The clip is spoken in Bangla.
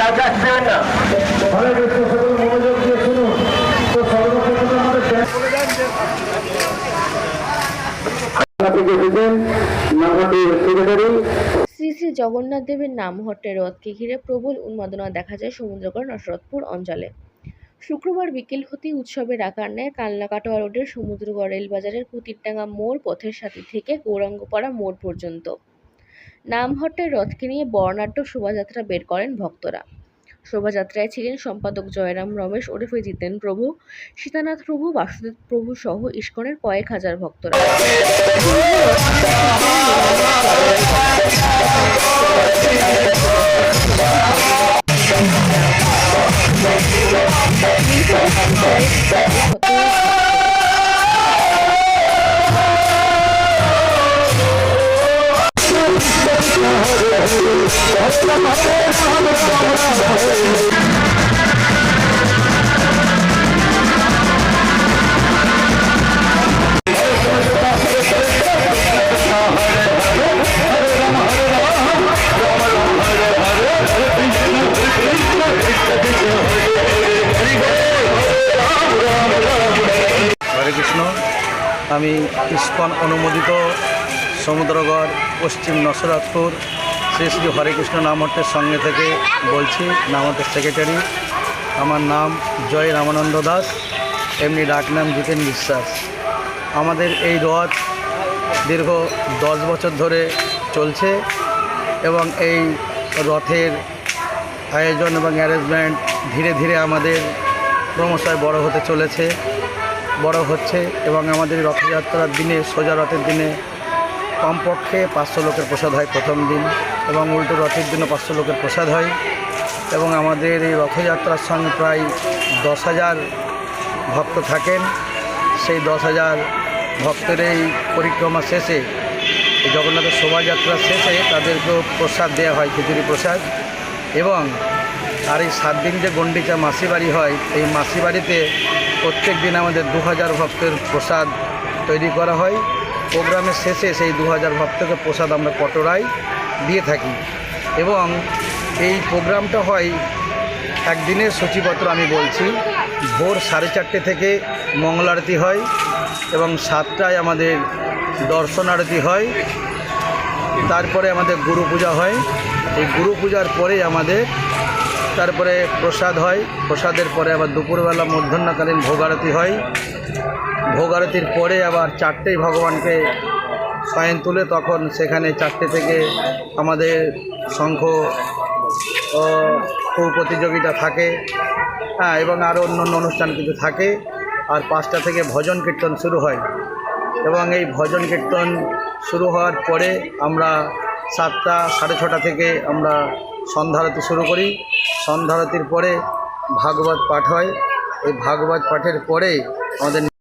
কাউকে না শ্রী শ্রী জগন্নাথ দেবের নামহট্টের রথকে ঘিরে প্রবল উন্মাদনা দেখা যায় সমুদ্রগড় নসরতপুর অঞ্চলে। শুক্রবার বিকেল হতে উৎসবের আকার নেয় কালনাকাটোয়া রোডের সমুদ্রগড় রেলবাজারের কুতিরটাঙ্গা মোড় পথের সাথে থেকে গৌরাঙ্গপাড়া মোড় পর্যন্ত। নামহট্টের রথকে নিয়ে বর্ণাঢ্য শোভাযাত্রা বের করেন ভক্তরা। শোভাযাত্রায় ছিলেন সম্পাদক জয়রাম রমেশ, ওরফে জিতেন প্রভু, সীতানাথ প্রভু, বাসুদেব প্রভু সহ ইস্কনের কয়েক হাজার ভক্তরা। হরে কৃষ্ণ আমি ইস্কন অনুমোদিত সমুদ্রগড় পশ্চিম নসরাতপুর। শ্রী শ্রী হরে কৃষ্ণ নামহট্টের সঙ্গে থেকে বলছি নামহট্টের সেক্রেটারি আমার নাম জয় রামানন্দ দাস, এমনি ডাকনাম জিতেন বিশ্বাস। আমাদের এই রথ দীর্ঘ দশ বছর ধরে চলছে এবং এই রথের আয়োজন এবং অ্যারেঞ্জমেন্ট ধীরে ধীরে আমাদের ক্রমশই বড় হতে চলেছে, বড় হচ্ছে এবং আমাদের রথযাত্রার দিনে, সোজা রথের দিনে কমপক্ষে পাঁচশো লোকের প্রসাদ হয় প্রথম দিন এবং উল্টো রথের দিনও পাঁচশো লোকের প্রসাদ হয় এবং আমাদের এই রথযাত্রার সঙ্গে প্রায় দশ হাজার ভক্ত থাকেন। সেই দশ হাজার ভক্তের এই পরিক্রমা শেষে জগন্নাথের শোভাযাত্রা শেষে তাদেরকেও প্রসাদ দেওয়া হয়, খিচুড়ি প্রসাদ। এবং আর এই সাত দিন যে গন্ডিচা মাসি বাড়ি হয়, এই মাসি বাড়িতে প্রত্যেক দিন আমাদের দু হাজার ভক্তের প্রসাদ তৈরি করা হয়। প্রোগ্রামের শেষে সেই দু হাজার ভক্তকে প্রসাদ আমরা কটোরায় দিয়ে থাকি। এবং এই প্রোগ্রামটা হয় একদিনের সূচিপত্র আমি বলছি। ভোর সাড়ে চারটে থেকে মঙ্গল আরতি হয় এবং সাতটায় আমাদের দর্শন আরতি হয়। তারপরে আমাদের গুরু পূজা হয়। এই গুরু পূজার পরে আমাদের তারপরে প্রসাদ হয়। প্রসাদের পরে আবার দুপুরবেলা মধ্যাহ্নকালীন ভোগ আরতি হয়। ভোগ আরতির পরে আবার চারটেই ভগবানকে শয়ন তুলে তখন সেখানে চারটে থেকে আমাদের শঙ্খ প্রতিযোগিতা থাকে। হ্যাঁ এবং আরও অন্য অন্য অনুষ্ঠান কিছু থাকে। আর পাঁচটা থেকে ভজন কীর্তন শুরু হয়। এবং এই ভজন কীর্তন শুরু হওয়ার পরে আমরা সাতটা, সাড়ে ছটা থেকে আমরা সন্ধ্যারতি শুরু করি। সন্ধ্যারতির পরে ভাগবত পাঠ হয়। এই ভাগবত পাঠের পরে আমাদের